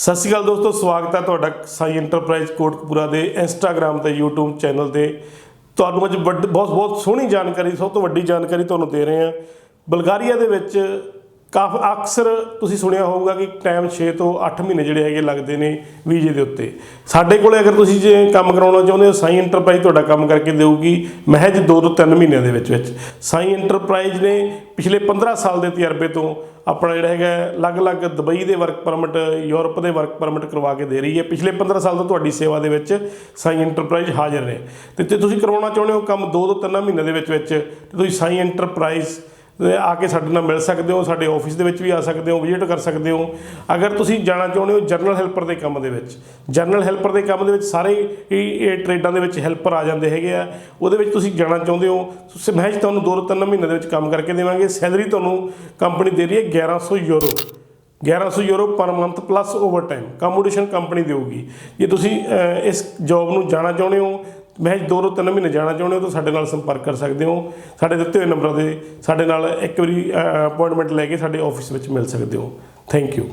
ਸਤਿ ਸ਼੍ਰੀ ਅਕਾਲ ਦੋਸਤੋ, ਸਵਾਗਤ ਹੈ ਤੁਹਾਡਾ ਸਾਈ ਇੰਟਰਪ੍ਰਾਈਜ਼ ਕੋਟਕਪੂਰਾ ਦੇ ਇੰਸਟਾਗ੍ਰam ਤੇ YouTube ਚੈਨਲ ਤੇ। ਤੁਹਾਨੂੰ ਅੱਜ ਵੱਡ- ਬਹੁਤ ਬਹੁਤ ਸੋਹਣੀ ਜਾਣਕਾਰੀ, ਸਭ ਤੋਂ ਵੱਡੀ ਜਾਣਕਾਰੀ ਤੁਹਾਨੂੰ ਦੇ ਰਹੇ ਹਾਂ। ਬਲਗਾਰੀਆ ਦੇ ਵਿੱਚ ਕਾਫ ਅਕਸਰ ਤੁਸੀਂ ਸੁਣਿਆ ਹੋਊਗਾ ਕਿ ਟਾਈਮ 6 ਤੋਂ 8 ਮਹੀਨੇ ਜਿਹੜੇ ਹੈਗੇ ਲੱਗਦੇ ਨੇ ਵੀਜ਼ੇ ਦੇ ਉੱਤੇ। ਸਾਡੇ ਕੋਲੇ ਅਗਰ ਤੁਸੀਂ ਜੇ ਕੰਮ ਕਰਾਉਣਾ ਚਾਹੁੰਦੇ ਹੋ, ਸਾਈ ਇੰਟਰਪ੍ਰਾਈਜ਼ ਤੁਹਾਡਾ ਕੰਮ ਕਰਕੇ ਦੇਊਗੀ ਮਹਿਜ 2 ਤੋਂ 3 ਮਹੀਨਿਆਂ ਦੇ ਵਿੱਚ ਵਿੱਚ। ਸਾਈ ਐਂਟਰਪ੍ਰਾਈਜ਼ ਨੇ ਪਿਛਲੇ 15 ਸਾਲ ਦੇ ਤਜਰਬੇ ਤੋਂ ਆਪਣਾ ਜਿਹੜਾ ਹੈਗਾ ਅਲੱਗ-ਅਲੱਗ ਦੁਬਈ ਦੇ ਵਰਕ ਪਰਮਿਟ ਯੂਰਪ ਦੇ ਵਰਕ ਪਰਮਿਟ ਕਰਵਾ ਕੇ ਦੇ ਰਹੀ ਹੈ। ਪਿਛਲੇ 15 ਸਾਲ ਤੋਂ ਤੁਹਾਡੀ ਸੇਵਾ ਦੇ ਵਿੱਚ ਸਾਈ ਇੰਟਰਪ੍ਰਾਈਜ਼ ਹਾਜ਼ਰ ਨੇ। ਤੇ ਜੇ ਤੁਸੀਂ ਕਰਵਾਉਣਾ ਚਾਹੁੰਦੇ ਹੋ ਕੰਮ 2 ਤੋਂ 3 ਮਹੀਨੇ ਦੇ ਵਿੱਚ ਵਿੱਚ, ਤੇ ਤੁਸੀਂ ਸਾਈ ਐਂਟਰਪ੍ਰਾਈਜ਼ ਆ ਕੇ ਸਾਡੇ ਨਾਲ ਮਿਲ ਸਕਦੇ ਹੋ, ਸਾਡੇ ਆਫਿਸ ਦੇ ਵਿੱਚ ਵੀ ਆ ਸਕਦੇ ਹੋ ਵਿਜ਼ਿਟ ਕਰ ਸਕਦੇ ਹੋ। ਅਗਰ ਤੁਸੀਂ ਜਾਣਾ ਚਾਹੁੰਦੇ ਹੋ ਜਨਰਲ ਹੈਲਪਰ ਦੇ ਕੰਮ ਦੇ ਵਿੱਚ ਜਨਰਲ ਹੈਲਪਰ ਦੇ ਕੰਮ ਦੇ ਵਿੱਚ ਸਾਰੇ ਹੀ ਇਹ ਟ੍ਰੇਡਾਂ ਦੇ ਵਿੱਚ ਹੈਲਪਰ ਆ ਜਾਂਦੇ ਹੈਗੇ ਆ। ਉਹਦੇ ਵਿੱਚ ਤੁਸੀਂ ਜਾਣਾ ਚਾਹੁੰਦੇ ਹੋ, ਤੁਸੀਂ ਮਹਿਜ ਤੁਹਾਨੂੰ 2 ਤੋਂ 3 ਮਹੀਨੇ ਦੇ ਵਿੱਚ ਕੰਮ ਕਰਕੇ ਦੇਵਾਂਗੇ। ਸੈਲਰੀ ਤੁਹਾਨੂੰ ਕੰਪਨੀ ਦੇ ਰਹੀ ਹੈ 1100 euro 1100 euro per month plus overtime accommodation company ਦੇਊਗੀ। ਜੇ ਤੁਸੀਂ ਇਸ ਜੌਬ ਨੂੰ ਜਾਣਾ ਚਾਹੁੰਦੇ ਹੋ ਮਹਿਜ ਦੋ ਤੋਂ ਤਿੰਨ ਮਹੀਨੇ ਜਾਣਾ ਚਾਹੁੰਦੇ ਹੋ ਤਾਂ ਸਾਡੇ ਨਾਲ ਸੰਪਰਕ ਕਰ ਸਕਦੇ ਹੋ। ਸਾਡੇ ਦਿੱਤੇ ਹੋਏ ਨੰਬਰਾਂ 'ਤੇ ਸਾਡੇ ਨਾਲ ਇੱਕ ਵਾਰੀ ਅਪਾਇੰਟਮੈਂਟ ਲੈ ਕੇ ਸਾਡੇ ਆਫਿਸ ਵਿੱਚ ਮਿਲ ਸਕਦੇ ਹੋ। Thank you